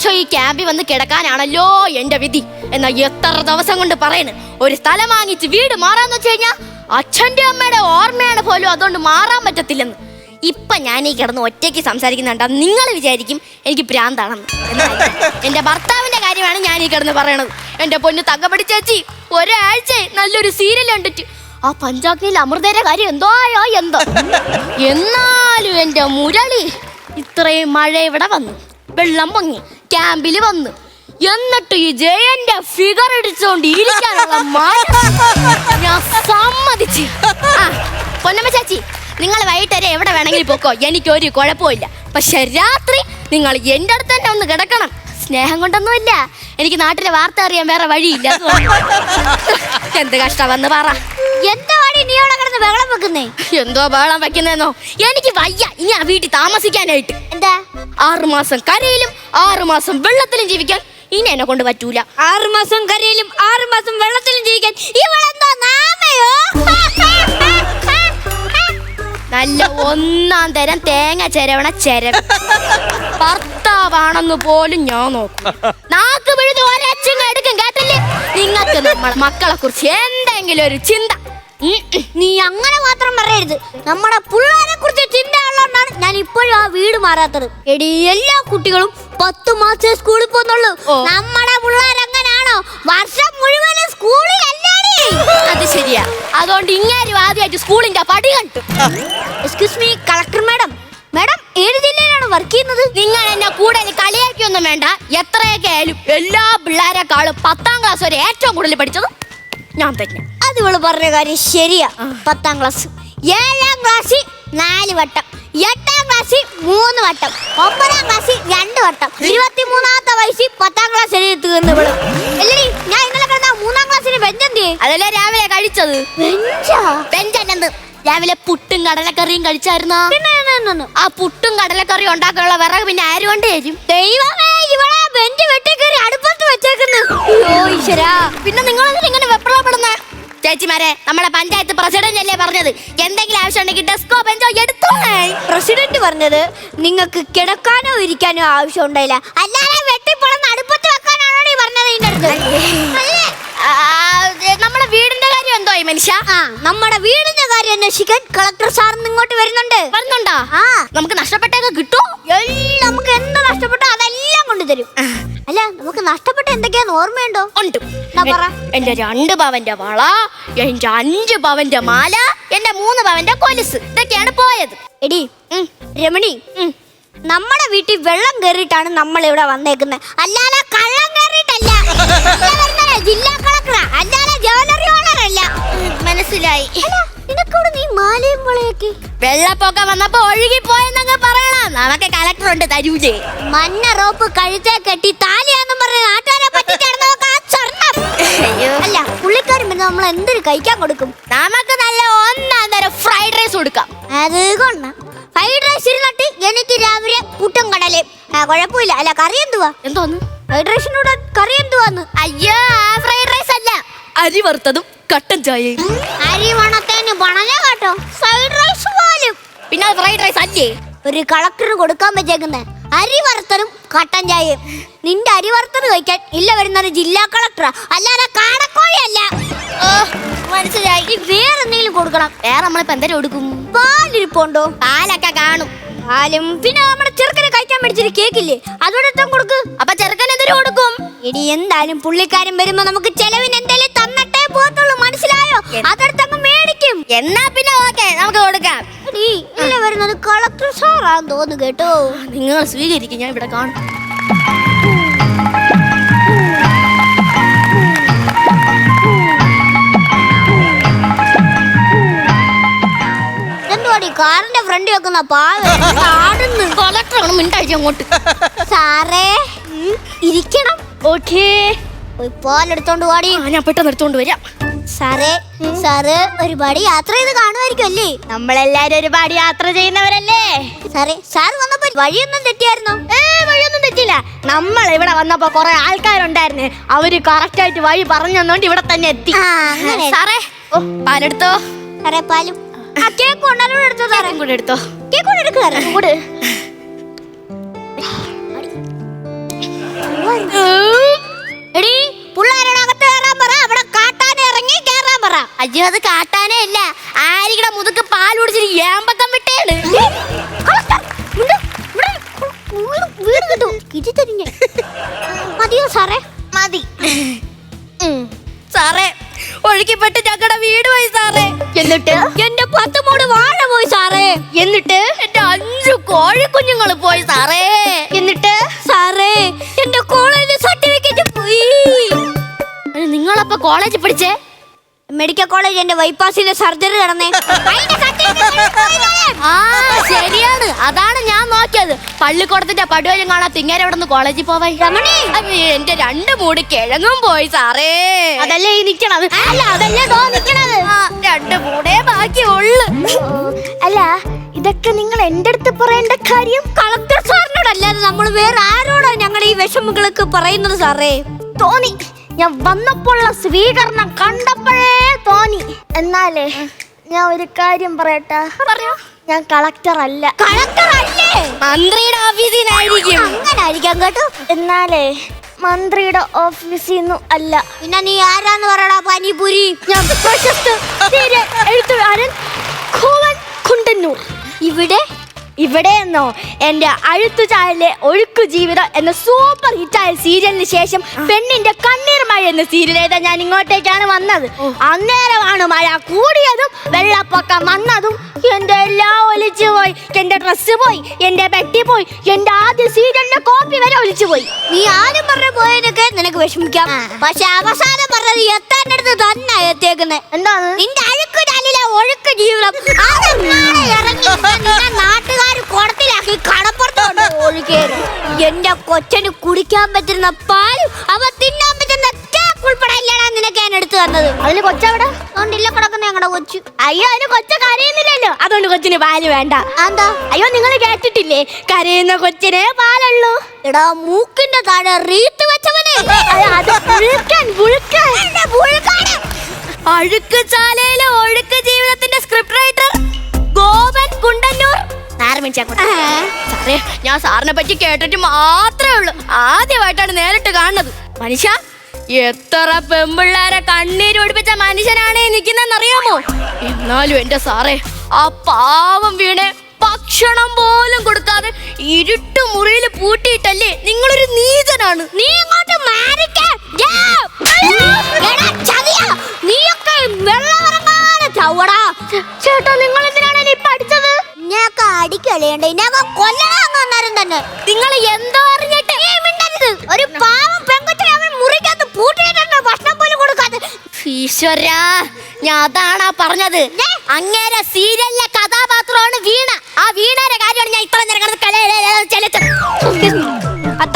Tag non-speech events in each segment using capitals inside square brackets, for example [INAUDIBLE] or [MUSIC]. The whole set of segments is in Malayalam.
വർഷം ഈ ക്യാമ്പിൽ വന്ന് കിടക്കാനാണല്ലോ എന്റെ വിധി. എന്നാ എത്ര ദിവസം കൊണ്ട് പറയണ്? ഒരു സ്ഥലം വാങ്ങിച്ച് വീട് മാറാന്ന് വെച്ച് കഴിഞ്ഞാ അച്ഛന്റെ അമ്മയുടെ ഓർമ്മയാണ് പോലും അതുകൊണ്ട് മാറാൻ പറ്റത്തില്ലെന്ന്. ഇപ്പൊ ഞാൻ ഈ കിടന്ന് ഒറ്റയ്ക്ക് സംസാരിക്കുന്നുണ്ട്. നിങ്ങൾ വിചാരിക്കും എനിക്ക് ഭ്രാന്താണെന്ന് എന്റെ ഭർത്താവിന്റെ കാര്യമാണ് ഞാൻ ഈ കിടന്ന് പറയണത്. എന്റെ പൊന്ന് തങ്കപ്പടി ചേച്ചി ഒരാഴ്ച നല്ലൊരു സീരിയൽ കണ്ടിട്ട്. ആ പഞ്ചാഗ്നിയിൽ അമൃതയുടെ കാര്യം എന്തോ ആയോ എന്തോ. എന്നാലും എന്റെ മുരളി ഇത്രയും മഴ ഇവിടെ വന്നു. വെള്ളം പൊങ്ങി. ക്യാമ്പിൽ വന്ന്. എന്നിട്ട് ഈ ജയന്റെ ഫിഗർ അടിച്ചോണ്ട് ഞാൻ പൊന്നമ്മ ചാച്ചി നിങ്ങൾ വൈകിട്ട് വരെ എവിടെ വേണമെങ്കിലും പോക്കോ? എനിക്കൊരു കുഴപ്പമില്ല പക്ഷെ രാത്രി നിങ്ങൾ എന്റെ അടുത്ത് തന്നെ ഒന്ന് കിടക്കണം. സ്നേഹം കൊണ്ടൊന്നുമില്ല. എനിക്ക് നാട്ടിലെ വാർത്ത അറിയാൻ വേറെ വഴിയില്ല. എന്ത് കഷ്ടമെന്ന് പറ. എന്താ വാടി നീ അവിടെ കിടന്ന് ബഹളം വെക്കുന്നേ? എന്തോ ബഹളം വെക്കുന്നേന്നോ? എനിക്ക് വയ്യ. ഇനി ആ വീട്ടിൽ താമസിക്കാനായിട്ട്. എന്താ? ആറുമാസം കരയിലും ആറുമാസം വെള്ളത്തിലും ജീവിക്കാൻ ഇനി എന്നെ കൊണ്ട് പറ്റൂല. ആറുമാസം കരയിലും ആറുമാസം വെള്ളത്തിലും ജീവിക്കാൻ ഇവളെന്തോ നാമയോ? നല്ല ഒന്നാം തരം തേങ്ങ ചെരവണ ചെരവ. [LAUGHS] ഭർത്താവാണെന്ന് പോലും ഞാൻ നോക്കും. നാക്ക് പിഴുത് ഒരച്ചും എടുക്കും കേട്ടില്ലേ? നിങ്ങൾക്ക് നമ്മളെ മക്കളെ കുറിച്ച് എന്തെങ്കിലും ഒരു ചിന്ത. നീ അങ്ങനെ മാത്രം പറയരുത്. നമ്മുടെ പിള്ളേരെ കുറിച്ച് ചിന്ത ഉള്ളതുകൊണ്ടാണ് ഞാൻ ഇപ്പോഴും ആ വീട് മാറാത്തത്. എടി എല്ലാ കുട്ടികളും പത്ത് മാസം സ്കൂളിൽ പോന്നുള്ളൂ. നമ്മുടെ പിള്ളേർ അങ്ങനാണോ വർഷം മുഴുവൻ സ്കൂളിൽ അത് ശരിയാ. അതുകൊണ്ട് ഇങ്ങനെ ആദ്യമായിട്ട് സ്കൂളിന്റെ പടി കണ്ടു. Excuse me collector madam madam ഏത് ജില്ലയിലാണ് വർക്ക് ചെയ്യുന്നത്? നിങ്ങൾ എന്നെ കൂടുതൽ കളിയാക്കിയൊന്നും വേണ്ട. എത്രയൊക്കെ ആയാലും എല്ലാ പിള്ളേരെക്കാളും പത്താം ക്ലാസ് വരെ ഏറ്റവും കൂടുതൽ പഠിച്ചത് ഞാൻ തന്നെ അത് ഇവൾ പറഞ്ഞ കാര്യം ശരിയാ. പത്താം ക്ലാസ് ഏഴാം ക്ലാസ്സിൽ നാല് വട്ടം. എട്ടാം ക്ലാസ്സിൽ മൂന്ന് വട്ടം. ഒമ്പതാം ക്ലാസ്സിൽ രണ്ട് വട്ടം. ഇരുപത്തി മൂന്നാമത്തെ വയസ്സിൽ പത്താം ക്ലാസ് എഴുതി തീർന്നു ഇവൾ. അല്ലേ ഞാൻ ഇന്നലെ കണ്ട മൂന്നാം ക്ലാസ്സിന് ബെഞ്ചെന്തി അതല്ലേ രാവിലെ കഴിച്ചത്. ബെഞ്ചാ ബെഞ്ചല്ലെന്ന് രാവിലെ പുട്ടും കടലക്കറിയും കഴിച്ചായിരുന്നു? ആ പുട്ടും കടലക്കറിയും ഉണ്ടാക്കാനുള്ള വിറക് പിന്നെ ആര് കൊണ്ട് തരും ദൈവമേ ഇവളെ ബെഞ്ച് വെട്ടിക്കേറി അടുപ്പത്ത് വെച്ചേക്കുന്നു. ഓ ഈശ്വരാ. പിന്നെ നിങ്ങൾ ഇങ്ങനെ വെപ്രപ്പെടുന്ന ചേച്ചിമാരെ നമ്മുടെ പഞ്ചായത്ത് പ്രസിഡന്റ് അല്ലേ പറഞ്ഞത്? എന്തെങ്കിലും ആവശ്യം ഉണ്ടെങ്കിൽ ഡെസ്കോ ബെഞ്ചോ എടുത്തോളേ. പ്രസിഡന്റ് പറഞ്ഞത് നിങ്ങൾക്ക് കിടക്കാനോ ഇരിക്കാനോ ആവശ്യം ഉണ്ടായില്ല. അല്ലാതെ വെട്ടിപ്പൊളന്ന് അടുപ്പത്ത് വെക്കാനാണോ നീ പറഞ്ഞത് ഇതിന്റെ അടുത്ത്? നമ്മുടെ വീടിന്റെ എന്തോ മനുഷ്യ? ആ നമ്മുടെ വീടിന്റെ കാര്യം അന്വേഷിക്കാൻ കളക്ടർ സാർ ഇങ്ങോട്ട് വരുന്നുണ്ട്. വരുന്നുണ്ടോ? ആ. നമുക്ക് നഷ്ടപ്പെട്ടൊക്കെ കിട്ടും? എല്ലാം നമുക്ക് എന്ത് നഷ്ടപ്പെട്ടോ അതെല്ലാം കൊണ്ടുതരും അല്ല നമുക്ക് നഷ്ടപ്പെട്ട എന്തൊക്കെയാന്ന് ഓർമ്മയുണ്ടോ? ഉണ്ട്. എന്റെ രണ്ട് പവന്റെ വള എന്റെ അഞ്ച് പവന്റെ മാല എന്റെ മൂന്ന് പവന്റെ കൊലുസ്. ഇതൊക്കെയാണ് പോയത്. എടി രമണി നമ്മുടെ വീട്ടിൽ വെള്ളം കയറിയിട്ടാണ് നമ്മൾ ഇവിടെ വന്നേക്കുന്നത് അല്ലാതെ കള്ളം കയറിയിട്ടല്ല. ജില്ലാ കളക്ടറാ. അല്ലാതെ ഓണറല്ല മനസ്സിലായി. നിനക്കവിടെ നീ മാലയും വളയൊക്കെ? വെള്ളപ്പൊക്കം വന്നപ്പോ ഒഴുകി പോയെന്നങ്ങ് പറയണം. നമുക്ക് കലക്ടർ ഉണ്ട് തരൂലേ. മഞ്ഞ റോപ്പ് കഴുത്തെ കെട്ടി താലിയാന്നും പറഞ്ഞ നാട്ടുകാരെ ആ. അല്ല പുള്ളിക്കാരൻ പിന്നെ നമ്മൾ എന്തൊരു കഴിക്കാൻ കൊടുക്കും? നമുക്ക് നല്ല ഒന്നാം തരം ഫ്രൈഡ് റൈസ് കൊടുക്കാം. അത് കൊണ്ട ഫ്രൈഡ് റൈസ് ഇരുന്നിട്ട് എനിക്ക് രാവിലെ പുട്ടും കടലേ ആ കുഴപ്പമില്ല. അല്ല കറി എന്തുവാ? എന്തോന്ന്? ഫ്രൈഡ് റൈസിനോട് കറി എന്തുവാന്ന്? അയ്യോ ഫ്രൈഡ് റൈസ് അല്ല. അരി വറുത്തതും കട്ടൻ ചായയും അരി വണത്തേന് പണഞ്ഞ കേട്ടോ. ഫ്രൈഡ് റൈസ് പോലും. പിന്നെ ഫ്രൈഡ് റൈസ് അല്ലേ? ഒരു കളക്ടർ കൊടുക്കാൻ പറ്റേക്കുന്ന അരി വറുത്തതും കട്ടൻ ചായയും. നിന്റെ അരി വറുത്തത് കഴിക്കാൻ ഇല്ല വരുന്നത് ജില്ലാ കളക്ടറാ അല്ലാതെ കാടക്കോഴിയല്ല മനസ്സിലായി. വേറെ എന്തെങ്കിലും കൊടുക്കണം. വേറെ നമ്മളിപ്പോ എന്തെങ്കിലും കൊടുക്കും? പാലിരിപ്പുണ്ടോ? പാലൊക്കെ കാണും. പാലും. പിന്നെ നമ്മുടെ ചെറുക്കനെ കഴിക്കാൻ മേടിച്ചൊരു കേക്കില്ലേ അതോടെ എത്താൻ കൊടുക്ക്. അപ്പൊ ചെറുക്കൻ എന്തിനു കൊടുക്കും? ഇനി എന്തായാലും പുള്ളിക്കാരൻ വരുമ്പോ നമുക്ക് ചെലവിന് എന്തെങ്കിലും തന്നിട്ടേ പോത്തുള്ളൂ മനസ്സിലായോ? അതെടുത്തങ്ങ് മേടിക്കും. എന്നാ പിന്നെ ഓക്കെ നമുക്ക് കൊടുക്കാം. ഇല്ല വരുന്നത് കളക്ടർ സാറാന്ന് തോന്നുന്നു കേട്ടോ. നിങ്ങൾ സ്വീകരിക്കും ഞാൻ ഇവിടെ കാണും. കാറിന്റെ ഫ്രണ്ട് വെക്കുന്ന പാടുന്നു [LAUGHS] കളക്ടറാണ് മിണ്ടാഴ്ച അങ്ങോട്ട്. സാറേ ഇരിക്കണം. ഓക്കേ. പോയി പാലെടുത്തോണ്ട് പാടി ആ ഞാൻ പെട്ടെന്ന് എടുത്തോണ്ട് വരാം. സാറേ സാറ് ഒരുപാട് യാത്ര ചെയ്ത് കാണുമായിരിക്കും അല്ലേ? നമ്മളെല്ലാരും ഒരുപാട് യാത്ര ചെയ്യുന്നവരല്ലേ? സാറേ സാർ വന്നപ്പോ വഴിയൊന്നും തെറ്റിയായിരുന്നോ? ഏ വഴിയൊന്നും തെറ്റില്ല. നമ്മൾ ഇവിടെ വന്നപ്പോ കൊറേ ആൾക്കാരുണ്ടായിരുന്നു. അവർ കറക്റ്റ് ആയിട്ട് വഴി പറഞ്ഞു തന്നോണ്ട് ഇവിടെ തന്നെ എത്തി. ആ, അങ്ങനെ. സാറേ ഓ പാലെടുത്തോ? സാറേ പാലും. ആ കേക്ക് കൊണ്ടാലും എടുത്തോ സാറേ? കൂടെ എടുത്തോ. കേക്ക് കൊണ്ട് എടുക്കുക കൂടെ. അയ്യോ അത് കാട്ടാനേ ഇല്ല ആരിക്കടെ മുതുക്ക് പാൽ കുടിച്ചിട്ട് ഏമ്പക്കം വിട്ടേണ് വീട് കിട്ടും. മതിയോ സാറേ? മതി. സാറേ ഒഴുക്കിപ്പെട്ട് ഞങ്ങളുടെ വീട് പോയി സാറേ. എന്നിട്ട്? എന്റെ പത്ത് മൂട് വാഴ പോയി സാറേ. എന്നിട്ട്? എന്റെ അഞ്ചു കോഴിക്കുഞ്ഞുങ്ങൾ പോയി സാറേ. എന്നിട്ട്? സാറേ എന്റെ കോളേജ് സർട്ടിഫിക്കറ്റ് പോയി. അത് നിങ്ങളപ്പോ കോളേജിൽ പഠിച്ചേ? മെഡിക്കൽ കോളേജ് എന്റെ ബൈപ്പാസിന്റെ സർജറി നടന്നേ. ആ ശരിയാണ്. അതാണ് ഞാൻ നോക്കിയത്. പള്ളിക്കൂടത്തിന്റെ പടുവലും കാണാൻ തിങ്ങേരെ അവിടെ നിന്ന് കോളേജിൽ പോവായി രമണി. എന്റെ രണ്ട് മൂടി കിഴങ്ങും പോയി സാറേ. അതല്ലേ ഈ നിക്കണത്? അല്ല അതല്ലേ ദോ നിക്കണത്. രണ്ട് മൂടേ ബാക്കിയുള്ളു. അല്ല ഇതൊക്കെ നിങ്ങൾ എന്റെ അടുത്ത് പറയേണ്ട കാര്യം? കളക്ടർ സാറിനോടല്ലാതെ നമ്മൾ വേറെ ആരോടാ ഞങ്ങൾ ഈ വിഷമങ്ങളൊക്കെ പറയുന്നത് സാറേ? തോന്നി. ഞാൻ വന്നപ്പോഴുള്ള സ്വീകരണം കണ്ടപ്പോഴേ തോന്നി. എന്നാലേ ഞാൻ ഒരു കാര്യം പറയട്ടെ? പറയോ. ഞാൻ കളക്ടർ അല്ല. കളക്ടർ അല്ലേ? മന്ത്രിയുടെ ഓഫീസിനായിരിക്കും അങ്ങനെ ആയിരിക്കാം കേട്ടോ. എന്നാലേ മന്ത്രിയുടെ ഓഫീസിൽ നിന്നും അല്ല. പിന്നെ നീ ആരാന്ന് പറയടാ പനിപുരി? ഞാൻ പ്രശസ്ത എഴുത്തുകാരൻ കോവൻ കുണ്ടന്നൂർ. ഇവിടെ ഇവിടെ എന്നോ എന്റെ അഴുത്തുചായലെ ഒഴുക്കു ജീവിതം എന്ന സൂപ്പർ ഹിറ്റായ സീരിയലിന് ശേഷം പെണ്ണിന്റെ കണ്ണീർ മഴ എന്ന സീരിയൽ എഴുതാൻ ഞാൻ ഇങ്ങോട്ടേക്കാണ് വന്നത്. അന്നേരമാണ് മഴ കൂടിയതും വെള്ളപ്പൊക്കം വന്നതും. എന്റെ എല്ലാം ഒലിച്ചു പോയി. എന്റെ ഡ്രസ്സ് പോയി എന്റെ പെട്ടി പോയി എന്റെ ആദ്യ സീരിയലിന്റെ കോപ്പി വരെ ഒലിച്ചു പോയി. നീ ആദ്യം പറഞ്ഞ പോയതൊക്കെ നിനക്ക് വിഷമിക്കാം. പക്ഷെ അവസാനം പറഞ്ഞത് എത്താന്റെ അടുത്ത് തന്നെ എത്തിയേക്കുന്നത് എന്താണ്? നിന്റെ അഴുക്കുചാലിലെ ഒഴുക്ക് ജീവിതം അതെങ്ങാനും ഇറങ്ങി നിന്നെ നാട്ടുകാർ കുടത്തിലാക്കി കടപ്പുറത്തോണ്ട് ഒഴുകിയത്. എന്റെ കൊച്ചന് കുടിക്കാൻ പറ്റുന്ന പാൽ അവ തിന്നാൻ പറ്റുന്ന കേക്ക് ഉൾപ്പെടെ ഇല്ലടാ നിനക്ക് ഞാൻ എടുത്തു തന്നത്. അതിന് കൊച്ചവിടെ? അതുകൊണ്ടില്ല കിടക്കുന്ന ഞങ്ങളുടെ കൊച്ചു. അയ്യോ അതിന് കൊച്ച കരയുന്നില്ലല്ലോ. അതുകൊണ്ട് കൊച്ചിന് പാൽ വേണ്ട. എന്താ അയ്യോ നിങ്ങൾ കേട്ടിട്ടില്ലേ? കരയുന്ന കൊച്ചിനെ പാലുള്ളൂ. എടാ മൂക്കിന്റെ താഴെ റീത്ത് വെച്ചവനെ. അത് പുഴുക്കൻ പുഴുക്കൻ. പുഴുക്കാണ് അഴുക്ക് ചാലയിലെ ഒഴുക്ക് ജീവിതത്തിന്റെ സ്ക്രിപ്റ്റ് റൈറ്റർ ഗോപൻ കുണ്ടന്നൂർ. സാറേ ഞാൻ സാറിനെ പറ്റി കേട്ടിട്ട് മാത്രമേ ഉള്ളൂ. ആദ്യമായിട്ടാണ് നേരിട്ട് കാണുന്നത്. മനുഷ്യ എത്ര പെമ്പിള്ളാരെ കണ്ണീര് ഒടിപ്പിച്ച മനുഷ്യനാണ് നിൽക്കുന്നറിയാമോ എന്നാലും എന്റെ സാറേ ആ പാവം വീണെ ഭക്ഷണം പോലും കൊടുക്കാതെ ഇരുട്ട് മുറിയിൽ പൂട്ടിയിട്ടല്ലേ നിങ്ങളൊരു നീചനാണ്. നീ ഇങ്ങോട്ട് മാറിക്കേ. ചേട്ടാ നിങ്ങൾ എന്തിനാണ് എന്നെ പഠിച്ചത് ഞാൻ അടിക്കലേണ്ട ഞാൻ കൊല്ലണം അന്നേരം തന്നെ. നിങ്ങൾ എന്തോ അറിഞ്ഞിട്ട് ഒരു പാവം പെങ്കൊച്ചിനെ അവൻ മുറിക്കകത്ത് പൂട്ടിയിട്ടുണ്ട് ഭക്ഷണം പോലും കൊടുക്കാതെ. ഈശ്വരാ ഞാൻ അതാണാ പറഞ്ഞത്. അങ്ങേരെ സീരിയലിലെ കഥാപാത്രമാണ് വീണ. ആ വീണയുടെ കാര്യമാണ് ഞാൻ ഇത്ര നേരം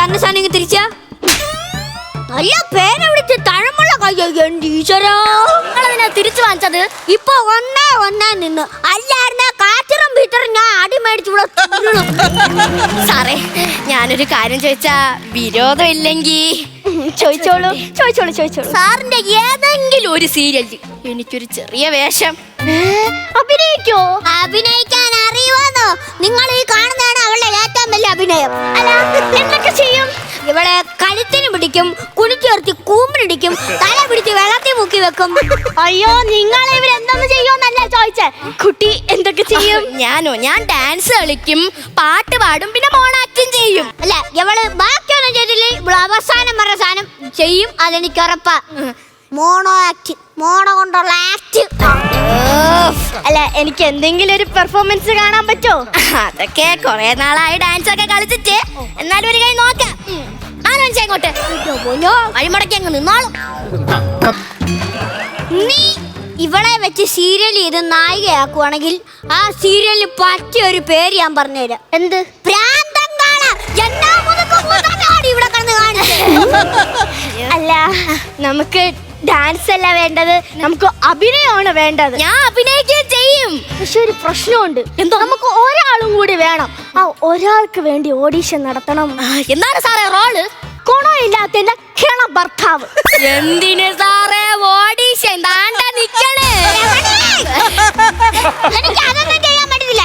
തന്നെ സാധനം തിരിച്ചാ? നല്ല പിടിച്ച് തഴമുള്ള കയ്യോ എന്റെ ഈശ്വരാ. നിങ്ങളതിനെ തിരിച്ചു വാങ്ങിച്ചത്? ഇപ്പൊ ഒന്നേ നിന്ന് അല്ലായിരുന്ന കാറ്ററും ബീറ്ററും ഞാൻ അടി മേടിച്ചു ഇവിടെ. സാറേ ഞാനൊരു കാര്യം ചോദിച്ചാ വിരോധം ഇല്ലെങ്കി [LAUGHS] ചോദിച്ചോളൂ ചോദിച്ചോളൂ ചോദിച്ചോളൂ. സാറിന്റെ ഏതെങ്കിലും ഒരു സീരിയൽ എനിക്കൊരു ചെറിയ വേഷം. അഭിനയിക്കോ? അഭിനയിക്കാൻ അറിയുമെന്നോ നിങ്ങൾ ഈ കാണുന്നതാണ് അവളുടെ ഏറ്റവും വലിയ അഭിനയം. അല്ല എന്തൊക്കെ ചെയ്യും? ഇവളെ കഴുത്തിന് പിടിക്കും കുണിച്ചേർത്തി കൂമ്പിടിക്കും തല പിടിച്ച് വെള്ളത്തിൽ മുക്കി വെക്കും. അയ്യോ നിങ്ങൾ ഇവരെന്തൊന്നും ചെയ്യുമെന്നല്ല ചോദിച്ചേ. കുട്ടി എന്തൊക്കെ ചെയ്യും? [LAUGHS] ഞാനോ? ഞാൻ ഡാൻസ് കളിക്കും പാട്ട് പാടും പിന്നെ മോണാക്റ്റും ചെയ്യും. അല്ല ഇവൾ ബാക്കിയൊന്നും ചെയ്തില്ല? ഇവൾ അവസാനം പറഞ്ഞ സാധനം ചെയ്യും അതെനിക്ക് ഉറപ്പാ. മോണോ ആക്ട് മോണോ കൊണ്ടുള്ള ആക്ട്. അല്ല എനിക്ക് എന്തെങ്കിലും ഒരു പെർഫോമൻസ് കാണാൻ പറ്റുമോ? അതൊക്കെ കൊറേ നാളായി ഡാൻസ് ഒക്കെ കളിച്ചിട്ട്. എന്നാലും ഒരു കൈ നോക്കാം. അങ്ങോട്ട്. വഴിമുടക്കി അങ്ങ് നിന്നോളും. നീ ഇവളെ വെച്ച് സീരിയൽ ചെയ്ത് നായികയാക്കുവാണെങ്കിൽ ആ സീരിയലിന് പറ്റിയ ഒരു പേര് ഞാൻ പറഞ്ഞുതരാം. എന്ത്? അല്ല നമുക്ക് ഡാൻസ് അല്ല വേണ്ടത് നമുക്ക് അഭിനയമാണ് വേണ്ടത്. ഞാൻ അഭിനയിക്കുകയും ചെയ്യും. പക്ഷെ ഒരു പ്രശ്നമുണ്ട്. എന്തോ? നമുക്ക് ഒരാളും കൂടി വേണം. ആ ഒരാൾക്ക് വേണ്ടി ഓഡീഷൻ നടത്തണം. എന്താണ് സാറേ റോൾ? ഗുണമില്ലാത്തതിന്റെ ക്ഷണ ഭർത്താവ്. എന്തിന് സാറേ ഓഡീഷൻ താണ്ട നിക്കണേ? എനിക്ക് അതൊന്നും ചെയ്യാൻ പറ്റത്തില്ല.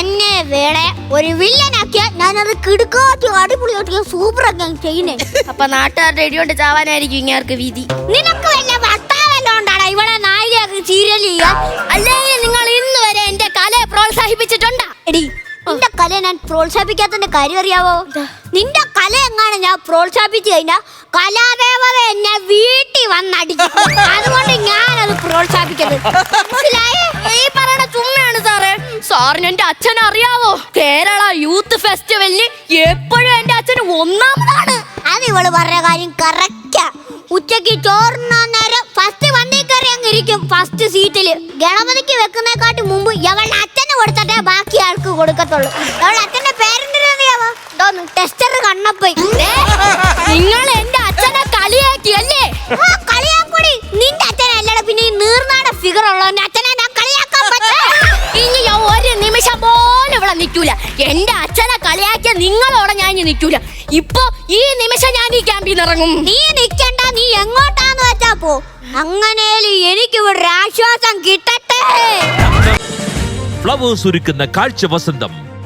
എന്നെ വേളെ ഒരു വില്ലനാക്കിയ ഞാനത് കിടുക്കാറ്റി അടിപൊളിയായിട്ട് സൂപ്പർ ഒക്കെ ചെയ്യുന്നേ. അപ്പൊ നാട്ടുകാരുടെ ഇടിയോണ്ട് ചാവാനായിരിക്കും ഇങ്ങേർക്ക് വിധി. നിനക്ക് വല്ല ഭർത്താവല്ലോണ്ടാണ് ഇവളെ നായികയാക്കി സീരിയൽ ചെയ്യാൻ. അല്ലെങ്കിൽ നിങ്ങൾ ഇന്ന് വരെ എന്റെ കലയെ പ്രോത്സാഹിപ്പിച്ചിട്ടുണ്ടാ? എടി നിന്റെ കല ഞാൻ പ്രോത്സാഹിപ്പിക്കാത്തതിന്റെ കാര്യം അറിയാവോ? നിന്റെ കല എങ്ങാണ് ഞാൻ പ്രോത്സാഹിപ്പിച്ചു കഴിഞ്ഞാൽ കലാദേവത എന്നെ വീട്ടിൽ വന്നടിച്ചു. അതുകൊണ്ട് ഞാനത് പ്രോത്സാഹിപ്പിക്കുന്നത് മനസ്സിലായേ? ഈ പറയണ ചുമ്മയാണ് സാറേ. സാറിന് എന്റെ അച്ഛൻ അറിയാവോ? കേരള യൂത്ത് ഫെസ്റ്റിവലിന് എപ്പോഴും എന്റെ അച്ഛന് ഒന്നാമതാണ്. അത് ഇവൾ പറഞ്ഞ കാര്യം കറക്റ്റാ ഉച്ചയ്ക്ക് ചോറിനാൻ നേരം ഫസ്റ്റ് വണ്ടി കയറി അങ്ങ് ഇരിക്കും. ഫസ്റ്റ് സീറ്റിൽ ഗണപതിക്ക് വെക്കുന്നേക്കാട്ടി മുമ്പ് എവളുടെ അച്ഛന് കൊടുത്തിട്ടേ ബാക്കി ആൾക്ക് കൊടുക്കത്തുള്ളൂ. അവളുടെ അച്ഛന്റെ പേരെന്തിനാ ടെസ്റ്റർ കണ്ണപ്പോയി നിങ്ങൾ എന്റെ അച്ഛനെ കളിയാക്കിയല്ലേ? ആ, കളിയാക്കൂടി. നിന്റെ അച്ഛനല്ലട പിന്നെ ഈ നീർനാട ഫിഗർ ഉള്ളവന്റെ അച്ഛനെ ഞാൻ കളിയാക്കാൻ പറ്റും ഇനി ഞാൻ ഒരു നിമിഷം പോലും ഇവിടെ നിൽക്കൂല. എന്റെ അച്ഛനെ കളിയാക്കിയ നിങ്ങളോടെ ഞാൻ ഇനി നിൽക്കൂല. ഇപ്പൊ ഈ നിമിഷം ഞാൻ ഈ ക്യാമ്പിൽ നിന്ന് ഇറങ്ങും. നീ നിൽക്കണ്ട നീ എങ്ങോട്ടാന്ന് വെച്ചാ പോ. അങ്ങനെയാലും എനിക്ക് ഇവിടെ ഒരു ആശ്വാസം കിട്ടട്ടെ. ഫ്ലവേഴ്സ് ഒരുക്കുന്ന കാഴ്ച വസന്തം.